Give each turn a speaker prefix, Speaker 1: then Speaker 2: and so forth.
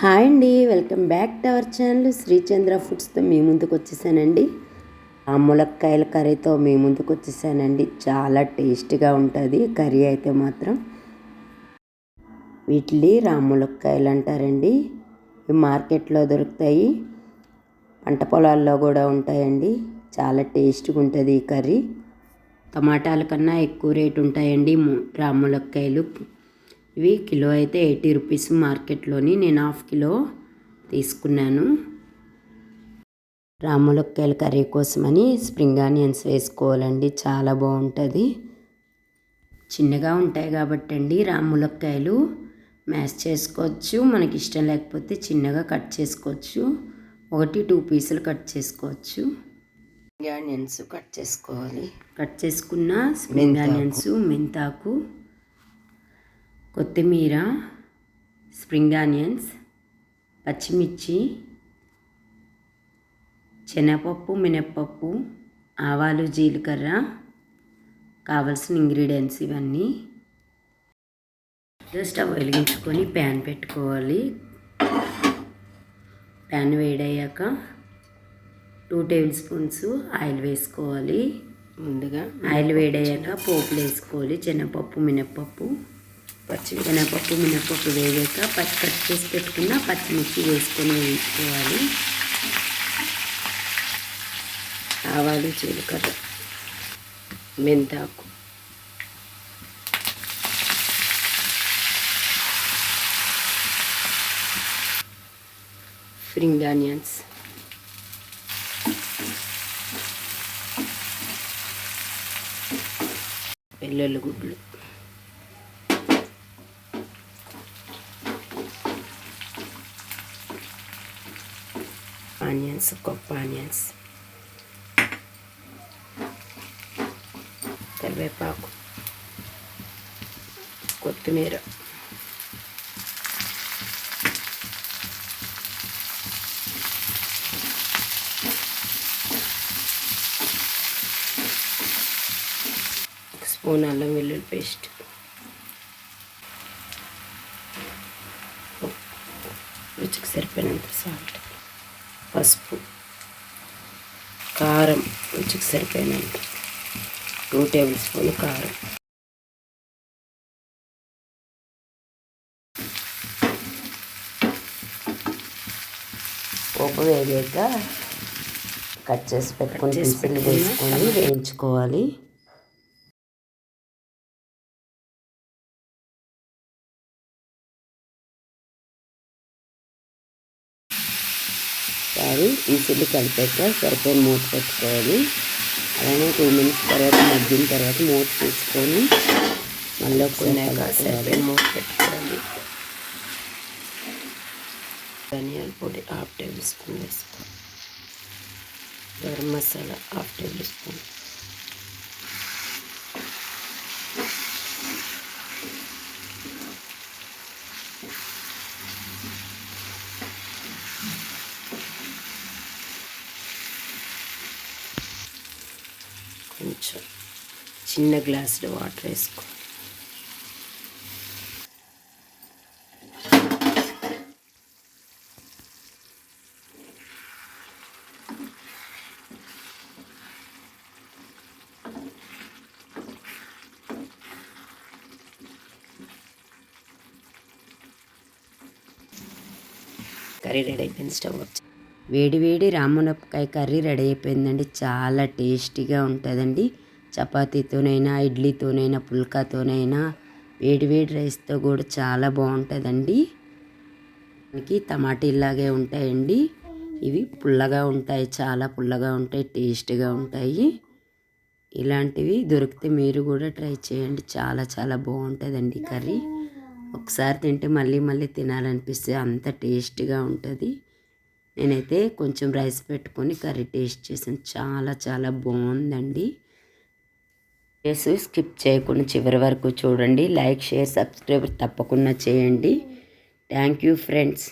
Speaker 1: Hi అండి welcome back to our channel. Srichandra ఫుడ్స్తో మీ ముందుకు వచ్చేసానండి. ఆ ములక్కాయల కర్రీతో మీ ముందుకు వచ్చేసానండి. చాలా టేస్ట్గా ఉంటుంది కర్రీ అయితే మాత్రం. వీటిని రాములక్కాయలు అంటారండి. ఇవి మార్కెట్లో దొరుకుతాయి. పంట పొలాల్లో కూడా ఉంటాయండి. చాలా టేస్ట్గా ఉంటుంది ఈ కర్రీ. టమాటాల కన్నా ఎక్కువ రేటు ఉంటాయండి రాములక్కాయలు. ఇవి కిలో అయితే ఎయిటీ రూపీస్ మార్కెట్లోని నేను హాఫ్ కిలో తీసుకున్నాను. రాములక్కాయల కర్రీ కోసమని స్ప్రింగ్ ఆనియన్స్ వేసుకోవాలండి చాలా బాగుంటుంది. చిన్నగా ఉంటాయి కాబట్టి అండి రాములక్కాయలు మ్యాష్ చేసుకోవచ్చు మనకి ఇష్టం లేకపోతే చిన్నగా కట్ చేసుకోవచ్చు ఒకటి టూ పీసులు కట్ చేసుకోవచ్చు. ఆనియన్స్ కట్ చేసుకోవాలి. కట్ చేసుకున్న స్ప్రింగ్ ఆనియన్స్ మెంతాకు. కొత్తిమీర స్ప్రింగ్ ఆనియన్స్ పచ్చిమిర్చి శనగపప్పు మినప్పప్పు ఆవాలు జీలకర్ర కావలసిన ఇంగ్రీడియంట్స్ ఇవన్నీ స్టవ్ వెలిగించుకొని ప్యాన్ పెట్టుకోవాలి. ప్యాన్ వేడయ్యాక టూ టేబుల్ స్పూన్స్ ఆయిల్ వేసుకోవాలి. ముందుగా ఆయిల్ వేడయ్యాక పోపులు వేసుకోవాలి. శనగపప్పు మినప్పప్పు పచ్చి మినపప్పు మినపప్పు వేగాక పచ్చి కట్ చేసి పెట్టుకున్న పచ్చిమిర్చి వేసుకొని వేయించుకోవాలి. ఆవాలు జీలకర్ర మెంతాకు. Spring onions. వెల్లుల్లి గుడ్లు. ఆనియన్స్ కొప్ప ఆనియన్స్ కరివేపాకు కొత్తిమీర స్పూన్ అల్లం వెల్లుల్లి పేస్ట్ రుచికి సరిపోయినంత సాల్ట్ పసుపు కారం రుచికి సరిపోయినంత. టూ టేబుల్ స్పూన్ కారం. పోపు వేగాక కట్ చేసి పెట్టుకొని వేసుకొని వేయించుకోవాలి. ఒకసారి పీసులు కలిపాక సరిపోయిన మూత పెట్టుకోవాలి అలానే టూ మినిట్స్ తర్వాత మగ్గిన తర్వాత మూత తీసుకొని మళ్ళీ కొన్నాక సరిపోయిన మూత పెట్టుకోవాలి. ధనియాల పొడి హాఫ్ టేబుల్ స్పూన్ వేసుకోవాలి. Garam masala half table spoon. కొంచెం చిన్న గ్లాసులో వాటర్ వేసుకో. కర్రీ రెడీ అయిపోయింది స్టవ్ వచ్చి వేడివేడి రామునపకాయ కర్రీ రెడీ అయిపోయిందండి. చాలా టేస్టీగా ఉంటుందండి. చపాతీతోనైనా ఇడ్లీతోనైనా పుల్కాతోనైనా వేడివేడి రైస్తో కూడా చాలా బాగుంటుందండి. మనకి టమాటీలాగే ఉంటాయండి. ఇవి పుల్లగా ఉంటాయి చాలా పుల్లగా ఉంటాయి టేస్ట్గా ఉంటాయి. ఇలాంటివి దొరికితే మీరు కూడా ట్రై చేయండి. చాలా చాలా బాగుంటుందండి కర్రీ. ఒకసారి తింటే మళ్ళీ మళ్ళీ తినాలనిపిస్తే అంత టేస్ట్గా ఉంటుంది. నేనైతే కొంచెం రైస్ పెట్టుకొని కర్రీ టేస్ట్ చేసాను చాలా చాలా బాగుందండి. చేసి స్కిప్ చేయకుండా చివరి వరకు చూడండి. లైక్ షేర్ సబ్స్క్రైబ్ తప్పకుండా చేయండి. Thank you friends